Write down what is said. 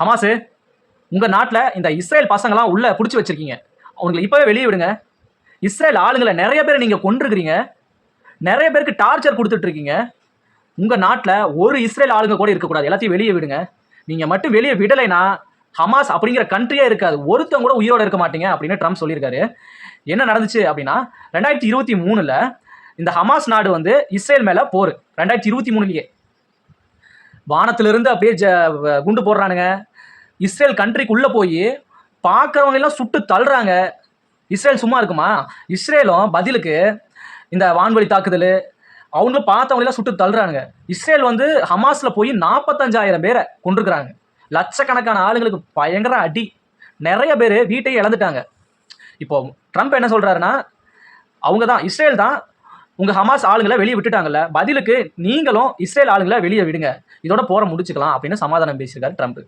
Hamas உங்கள் நாட்டில் இந்த இஸ்ரேல் பசங்களாம் உள்ளே பிடிச்சி வச்சுருக்கீங்க. அவங்களை இப்போவே வெளியே விடுங்க. இஸ்ரேல் ஆளுங்களை நிறைய பேர் நீங்கள் கொண்டிருக்கிறீங்க நிறைய பேருக்கு டார்ச்சர் கொடுத்துட்ருக்கீங்க. உங்கள் நாட்டில் ஒரு இஸ்ரேல் ஆளுங்க கூட இருக்கக்கூடாது. எல்லாத்தையும் வெளியே விடுங்க. நீங்கள் மட்டும் வெளியே விடலைன்னா ஹமாஸ் அப்படிங்கிற கண்ட்ரியே இருக்காது. ஒருத்தவங்க கூட உயிரோட இருக்க மாட்டீங்க அப்படின்னு ட்ரம்ப் சொல்லியிருக்காரு. என்ன நடந்துச்சு அப்படின்னா ரெண்டாயிரத்தி இருபத்தி மூணில் இந்த ஹமாஸ் நாடு வந்து இஸ்ரேல் மேலே போர். ரெண்டாயிரத்தி இருபத்தி மூணுலேயே. வானத்திலிருந்து அப்படியே ஜ குண்டு போடுறானுங்க. இஸ்ரேல் கண்ட்ரிக்குள்ளே போய் பார்க்குறவங்க எல்லாம் சுட்டு தள்ளுறாங்க. இஸ்ரேல் சும்மா இருக்குமா? இஸ்ரேலும் பதிலுக்கு இந்த வான்வழி தாக்குதல் அவங்களும் பார்த்தவங்க எல்லாம் சுட்டு தள்ளுறானுங்க. இஸ்ரேல் வந்து ஹமாஸில் போய் நாற்பத்தஞ்சாயிரம் பேரை கொண்டிருக்கிறாங்க லட்சக்கணக்கான ஆளுங்களுக்கு பயங்கர அடி. நிறைய பேர் வீட்டையே இழந்துட்டாங்க. இப்போ ட்ரம்ப் என்ன சொல்கிறாருன்னா அவங்க தான் இஸ்ரேல் தான் உங்க ஹமாஸ் ஆளுங்களை வெளியே விட்டுட்டாங்கல்ல பதிலுக்கு நீங்களும் இஸ்ரேல் ஆளுங்களை வெளியே விடுங்க. இதோட போற முடிச்சுக்கலாம் அப்படின்னு சமாதானம் பேசியிருக்காரு ட்ரம்ப்.